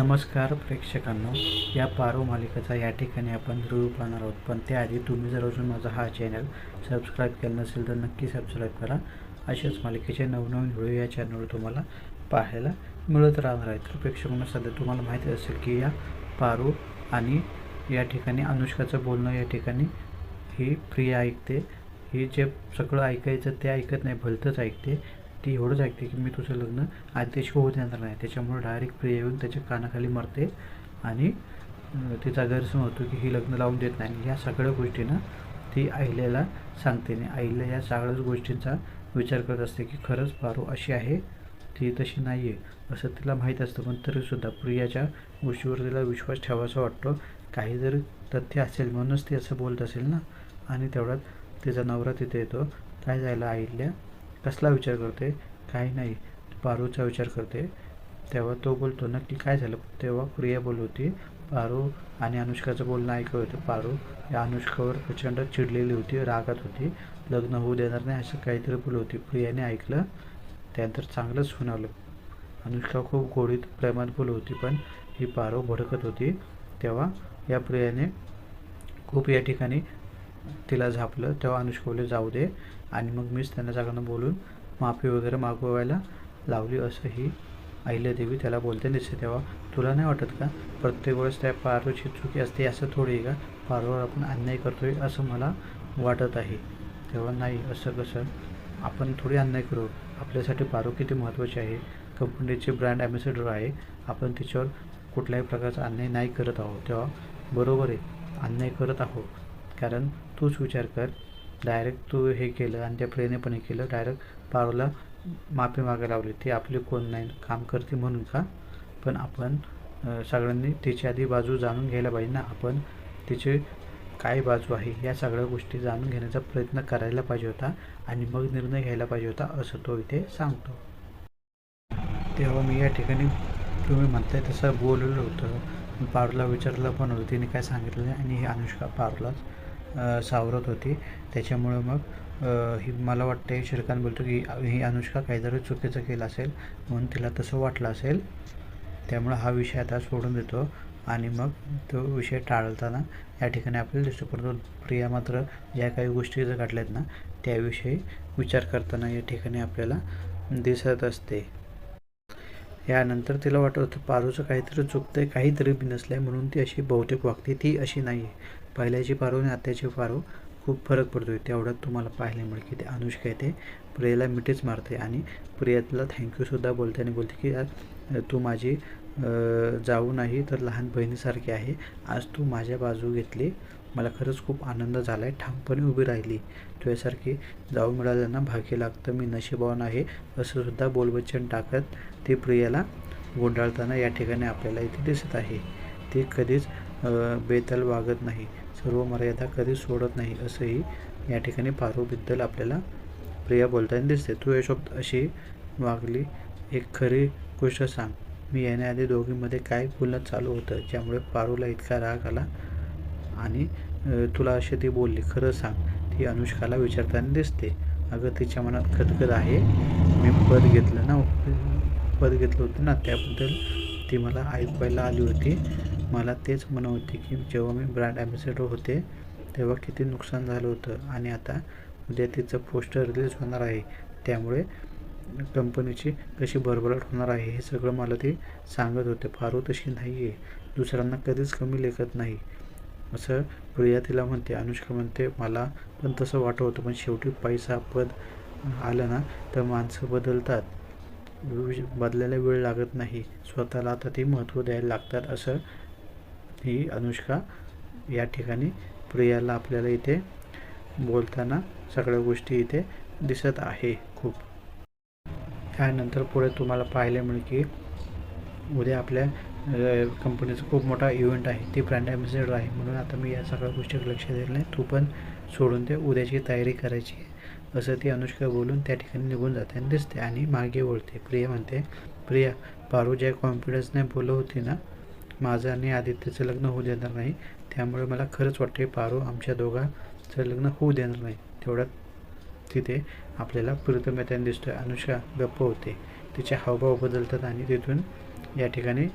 नमस्कार प्रेक्षकांनो या पारो मालिकेचा या ठिकाणी आपण रिव्ह्यू पाहणार आहोत. पण त्याआधी तुम्ही जर अजून माझा हा चॅनल सबस्क्राईब केला नसेल तर नक्की सबस्क्राईब करा. अशाच मालिकेचे नवनवीन व्हिडिओ या चॅनलवर तुम्हाला पाहायला मिळत राहणार आहे. तर प्रेक्षकांना सध्या तुम्हाला माहिती असेल की या पारो आणि या ठिकाणी अनुष्काचं बोलणं या ठिकाणी ही प्रिया ऐकते. ही जे सगळं ऐकायचं ते ऐकत नाही भलतंच ऐकते. ती एवढंच ऐकते की मी तुझं लग्न आधी त्याशी होऊ देणार नाही. त्याच्यामुळे डायरेक्ट प्रिया येऊन त्याच्या कानाखाली मरते आणि तिचा गैरसमज होतो की ही लग्न लावून देत नाही. ह्या सगळ्या गोष्टींना ती आईल्याला सांगते आणि आईला या सगळ्याच गोष्टींचा विचार करत असते की खरंच पारू अशी आहे ती तशी नाही आहे असं तिला माहीत असतं. पण तरीसुद्धा प्रियाच्या गोष्टीवर तिला विश्वास ठेवायचा वाटतो. काही जरी तथ्य असेल म्हणूनच ती असं बोलत असेल ना? आणि तेवढ्यात तिचा नवरा तिथे येतो. काय जायला आईल्या? कसला विचार करते? काही नाही. पारूचा विचार करते. तेव्हा तो बोलतो नक्की काय झालं? तेव्हा प्रिया बोलत होती पारू आणि अनुष्काचं बोलणं ऐकत होतं. पारू या अनुष्कावर प्रचंड चिडलेली होती रागात होती. लग्न होऊ देणार नाही असं काहीतरी बोल होती. प्रियाने ऐकलं त्यानंतर चांगलंच सुनावलं अनुष्का खूप गोडीत प्रेमात बोल होती पण ही पारो भडकत होती. तेव्हा या प्रियाने खूप या ठिकाणी तिला झापलं तेव्हा अनुष्का जाऊ दे. आणि मग मीच त्यांना सगळ्यांना बोलून माफी वगैरे मागवायला लावली असं ही अहिल्यादेवी त्याला बोलते दिसते तेव्हा. तुला नाही वाटत का? प्रत्येक वेळेस त्या पारोची चुकी असते असं थोडी आहे का? पारोवर आपण अन्याय करतोय असं मला वाटत आहे. तेव्हा नाही असं कसं? आपण थोडी अन्याय करू. आपल्यासाठी पारो किती महत्त्वाची आहे. कंपनीची ब्रँड ॲम्बॅसेडर आहे. आपण तिच्यावर कुठल्याही प्रकारचा अन्याय नाही करत आहोत. तेव्हा बरोबर आहे. अन्याय करत आहोत. कारण तूच विचार कर. डायरेक्ट तू हे केलं आणि त्या प्रेरणेपणे पण हे केलं. डायरेक्ट पारोला माफी मागायला लावली. ती आपली कोण नाही काम करते म्हणून का? पण आपण सगळ्यांनी तिची आधी बाजू जाणून घ्यायला पाहिजे ना. आपण तिची काय बाजू आहे या सगळ्या गोष्टी जाणून घेण्याचा प्रयत्न करायला पाहिजे होता आणि मग निर्णय घ्यायला पाहिजे होता असं तो इथे सांगतो. तेव्हा मी या ठिकाणी तुम्ही म्हणताय तसं बोललेलं होतं. पारूला विचारलं पण होतं. तिने काय सांगितलं नाही आणि ही अनुष्का पारूलाच सावरत होती. त्याच्यामुळं मग ही मला वाटतं श्रीकांत बोलतो की ही अनुष्का काहीतरी चुकीचं केलं असेल म्हणून तिला तसं वाटलं असेल. त्यामुळं हा विषय आता सोडून देतो. आणि मग तो विषय टाळताना या ठिकाणी आपल्याला दिसतो. परंतु प्रिया मात्र ज्या काही गोष्टी जर घडल्यात ना त्याविषयी विचार करताना या ठिकाणी आपल्याला दिसत असते. यानंतर तिला वाटत होतं पारूचं काहीतरी चुकतंय काहीतरी बिनसलं आहे म्हणून ती अशी बहुतेक वागते ती अशी नाही आहे पहिल्याची पारू आणि आत्याची पारू खूप फरक पडतो आहे तेवढ्यात तुम्हाला पाहायला मिळेल की ते अनुष्का येते प्रियाला मिठीच मारते आणि प्रियाला थँक्यूसुद्धा बोलते आणि बोलते की यार तू माझी जाऊ नाही तर लहान बहिणीसारखी आहे. आज तू माझ्या बाजू घेतली. मला खरंच खूप आनंद झाला आहे ठामपणे उभी राहिली. तुझ्यासारखी जाऊ मिळाल्यांना भाग्य लागतं. मी नशीबवान आहे. असंसुद्धा बोलवचन टाकत ते प्रियाला गुंडाळताना या ठिकाणी आपल्याला इथे दिसत आहे. ते कधीच बेताल वागत नाही. सर्व मर्यादा कधीच सोडत नाही असंही या ठिकाणी पारूबद्दल आपल्याला प्रिया बोलताना दिसते. तू यशोब अशी वागली एक खरी गोष्ट सांग. मी येण्याआधी दोघींमध्ये काय बोलणं चालू होतं ज्यामुळे पारूला इतका राग आला आणि तुला अशी ती बोलली खरं सांग. ती अनुष्काला विचारताना दिसते. अगं तिच्या मनात खदखद आहे. मी पद घेतलं ना पद घेतलं होतं ना त्याबद्दल ती मला ऐकवायला आली होती. मला तेच म्हणत होती की जेव्हा मी ब्रँड ॲम्बॅसेडर होते तेव्हा किती नुकसान झालं होतं आणि आता उद्या तिचं पोस्टर रिलीज होणार आहे. त्यामुळे कंपनीची कशी भरभराट होणार आहे हे सगळं मला ते सांगत होते. फारू तशी नाही आहे दुसऱ्यांना कधीच कमी लेखत नाही. असं प्रिया तिला म्हणते. अनुष्का म्हणते मला पण तसं वाटत होतं पण शेवटी पैसा पद आलं ना तर माणसं बदलतात. बदलायला वेळ लागत नाही. स्वतःला आता ते महत्त्व द्यायला लागतात असं ही अनुष्का या ठिकाणी प्रियाला आपल्याला इथे बोलताना सगळ्या गोष्टी इथे दिसत आहे खूप. त्यानंतर पुढे तुम्हाला पाहायला मिळेल की उद्या आपल्या कंपनीचा खूप मोठा इव्हेंट आहे ती ब्रँड ॲम्बॅसेडर आहे. म्हणून आता मी या सगळ्या गोष्टी लक्ष दिलं नाही. तू पण सोडून दे उद्याची तयारी करायची. आहे असं ती अनुष्का बोलून त्या ठिकाणी निघून जाते आणि दिसते आणि मागे वळते. प्रिया म्हणते प्रिया पारू ज्या कॉन्फिडन्सने बोलत होती ना माझं आणि आदित्यचं लग्न होऊ देणार नाही. त्यामुळे मला खरंच वाटते पारू आमच्या दोघांचं लग्न होऊ देणार नाही. तेवढ्यात तिथे आपल्याला प्रीतम येताना दिसतोय. अनुष्का गप्प होते. तिचे हावभाव बदलतात आणि तिथून या ठिकाणी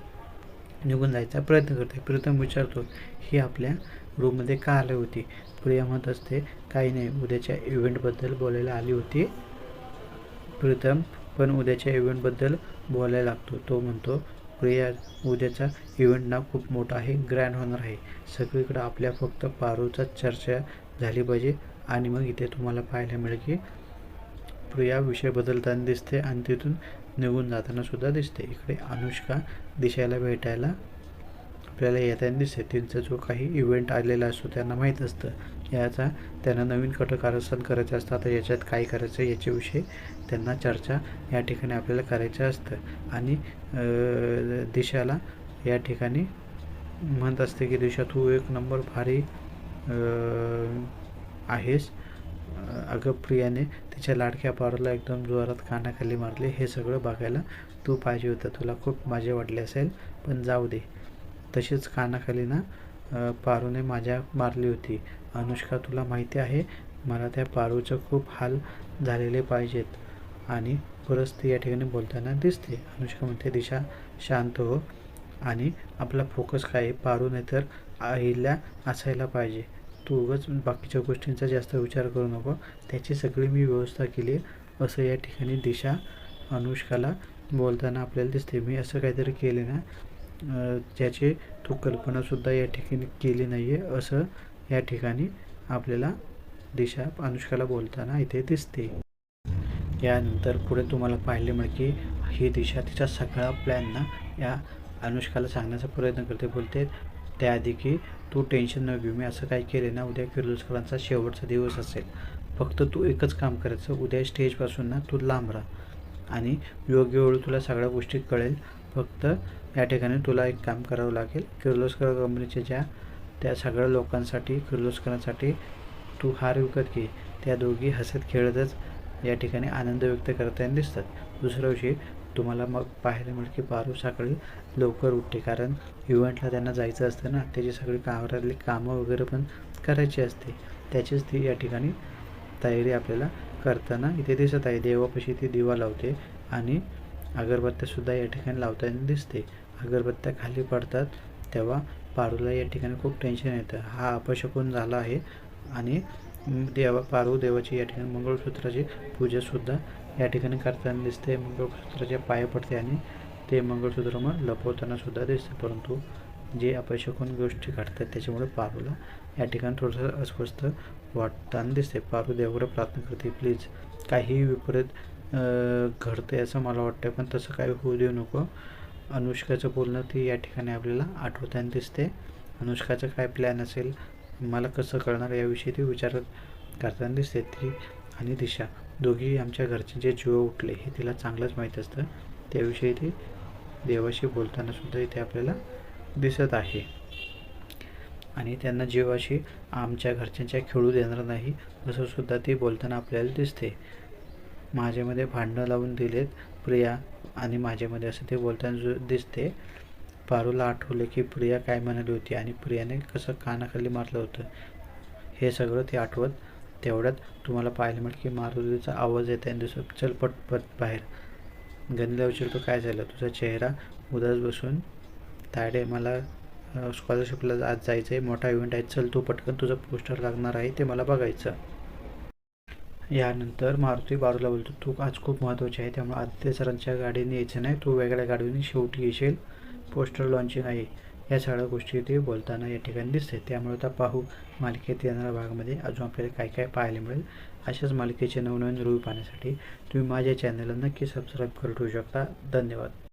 निघून जायचा प्रयत्न करते. प्रीतम विचारतो ही आपल्या रूममध्ये का आली होती? प्रिया म्हणत असते काही नाही उद्याच्या इव्हेंटबद्दल बोलायला आली होती. प्रीतम पण उद्याच्या इव्हेंटबद्दल बोलायला लागतो. तो म्हणतो प्रिया उद्याचा इव्हेंट ना खूप मोठा आहे ग्रँड होणार आहे. सगळीकडं आपल्या फक्त पारूचा चर्चा झाली पाहिजे. आणि मग इथे तुम्हाला पाहायला मिळेल की प्रिया विषय बदलताना दिसते आणि तिथून निघून जाताना सुद्धा दिसते. इकडे अनुष्का दिशाला भेटायला आपल्याला येताना दिसते. त्यांचा जो काही इव्हेंट आलेला असतो त्यांना माहीत असतं. याचा त्यांना नवीन कटकारस्थान करायचं असतं. आता याच्यात काय करायचं याच्याविषयी त्यांना चर्चा या ठिकाणी आपल्याला करायचं असतं. आणि दिशाला या ठिकाणी म्हणत असते की दिशा तू एक नंबर भारी आहेस. अगं प्रियाने तिच्या लाडक्या पाराला एकदम जोरात कानाखाली मारले. हे सगळं बघायला तू पाहिजे होतं. तुला खूप मजा वाटली असेल पण जाऊ दे. तशीच कानाखाली ना पारूने माझ्या मारली होती. अनुष्का तुला माहिती आहे मला त्या पारूचं खूप हाल झालेले पाहिजेत आणि परत ती या ठिकाणी बोलताना दिसते. अनुष्का म्हणते दिशा शांत हो आणि आपला फोकस काय? आहे पारू नाही तर आईला असायला पाहिजे. तू उगाच बाकीच्या गोष्टींचा जास्त विचार करू नको. त्याची सगळी मी व्यवस्था केली असं या ठिकाणी दिशा अनुष्काला बोलताना आपल्याला दिसते. मी असं काहीतरी केले ना ज्याचे तू कल्पनासुद्धा या ठिकाणी केली नाही आहे असं या ठिकाणी आपल्याला दिशा अनुष्काला बोलताना इथे दिसते. यानंतर पुढे तुम्हाला पाहिले मिळेल की ही दिशा तिचा सगळा प्लॅन ना या अनुष्काला सांगण्याचा प्रयत्न करते बोलते त्याआधी की तू टेन्शन न घेऊ मी असं काही केले ना उद्या किर्लोस्करांचा शेवटचा दिवस असेल. फक्त तू एकच काम करायचं उद्या स्टेजपासून ना तू लांब राहा. आणि योग्य वेळी तुला सगळ्या गोष्टी कळेल. फक्त या ठिकाणी तुला एक काम करावं लागेल. किर्लोस्कर कंपनीच्या ज्या त्या सगळ्या लोकांसाठी किर्लोस्करांसाठी तू हार विकत घे. त्या दोघी हसत खेळतच या ठिकाणी आनंद व्यक्त करताना दिसतात. दुसऱ्या दिवशी तुम्हाला मग पाहायला मिळेल की पारू सकाळी लवकर उठते. कारण इव्हेंटला त्यांना जायचं असतं ना त्याची सगळी कामातली कामं वगैरे पण करायची असते. त्याचीच ती या ठिकाणी तयारी आपल्याला करताना इथे दिसत आहे. देवापाशी ती दिवा लावते आणि अगरबत्त्यासुद्धा या ठिकाणी लावताना दिसते. अगरबत्त्या खाली पडतात तेव्हा पारूला या ठिकाणी खूप टेन्शन येतं. हा अपशकून झाला आहे आणि देवा पारू देवाची या ठिकाणी मंगळसूत्राची पूजासुद्धा या ठिकाणी करताना दिसते. मंगळसूत्राचे पाय पडते आणि ते मंगळसूत्र मग लपवताना सुद्धा दिसते. परंतु जे अपशकून गोष्टी घडतात त्याच्यामुळे पारूला या ठिकाणी थोडंसं अस्वस्थ वाटताना दिसते. पारू देवाकडे प्रार्थना करते प्लीज काहीही विपरीत घडते असं मला वाटतं पण तसं काही होऊ देऊ नको. अनुष्काचं बोलणं ती या ठिकाणी आपल्याला आठवताना दिसते. अनुष्काचं काय प्लॅन असेल मला कसं कळणार याविषयी ती विचार करताना दिसते ती आणि दिशा. दोघी आमच्या घरचे जे जीव उठले हे तिला चांगलंच माहीत असतं. त्याविषयी ती देवाशी बोलताना सुद्धा इथे आपल्याला दिसत आहे. आणि त्यांना जीवाशी आमच्या घरच्यांच्या खेळू देणार नाही असं सुद्धा ती बोलताना आपल्याला दिसते. माझ्यामध्ये भांडणं लावून दिलेत प्रिया आणि माझ्यामध्ये असं ते बोलताना जो दिसते. पारूला आठवले की प्रिया काय म्हणाली होती आणि प्रियाने कसं कानाखाली मारलं होतं. हे सगळं ते आठवत तेवढ्यात तुम्हाला पाहायला मिळेल की मारुतीचा आवाज येत आहे दुसरं चल पटपट बाहेर. गणीला विचारतो काय झालं? तुझा चेहरा उदास बसून ताडे मला स्कॉलरशिपला आज जायचं आहे मोठा इव्हेंट आहे. चल तू पटकन तुझं पोस्टर लागणार आहे ते मला बघायचं. यानंतर मारुती बारूला बोलतो तू आज खूप महत्त्वाची आहे त्यामुळे आदित्य सरांच्या गाडीने यायचं नाही तू वेगळ्या गाडीने शेवटी येशील पोस्टर लॉन्चिंग आहे. या सगळ्या गोष्टी ते बोलताना या ठिकाणी दिसते त्यामुळे आता पाहू मालिकेत येणाऱ्या भागामध्ये अजून आपल्याला काय काय पाहायला मिळेल. अशाच मालिकेचे नवनवीन रिव्ह्यू पाहण्यासाठी तुम्ही माझ्या चॅनलला नक्की सबस्क्राईब करू ठेवू शकता. धन्यवाद.